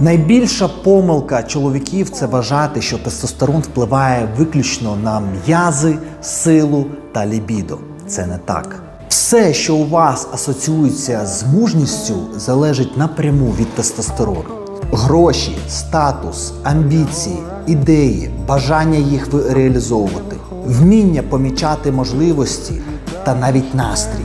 Найбільша помилка чоловіків це вважати, що тестостерон впливає виключно на м'язи, силу та лібідо. Це не так. Все, що у вас асоціюється з мужністю, залежить напряму від тестостерону. Гроші, статус, амбіції, ідеї, бажання їх реалізовувати, вміння помічати можливості та навіть настрій,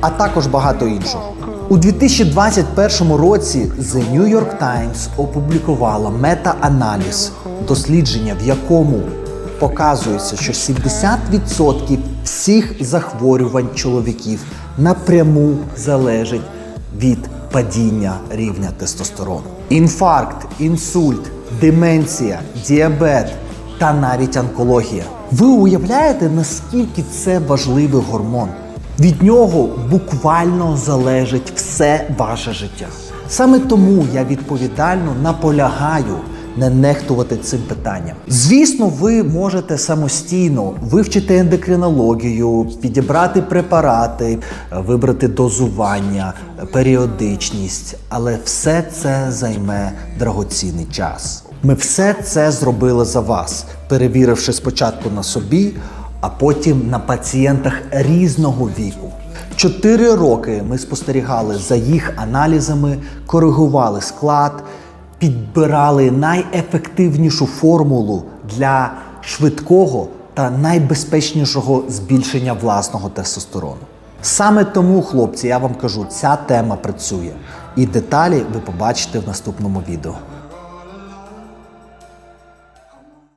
а також багато іншого. У 2021 році The New York Times опублікувала мета-аналіз дослідження, в якому показується, що 70% всіх захворювань чоловіків напряму залежить від падіння рівня тестостерону. Інфаркт, інсульт, деменція, діабет та навіть онкологія. Ви уявляєте, наскільки це важливий гормон? Від нього буквально залежить все ваше життя. Саме тому я відповідально наполягаю не нехтувати цим питанням. Звісно, ви можете самостійно вивчити ендокринологію, підібрати препарати, вибрати дозування, періодичність, але все це займе драгоцінний час. Ми все це зробили за вас, перевіривши спочатку на собі, а потім на пацієнтах різного віку. Чотири роки ми спостерігали за їх аналізами, коригували склад, підбирали найефективнішу формулу для швидкого та найбезпечнішого збільшення власного тестостерону. Саме тому, хлопці, я вам кажу, ця тема працює. І деталі ви побачите в наступному відео.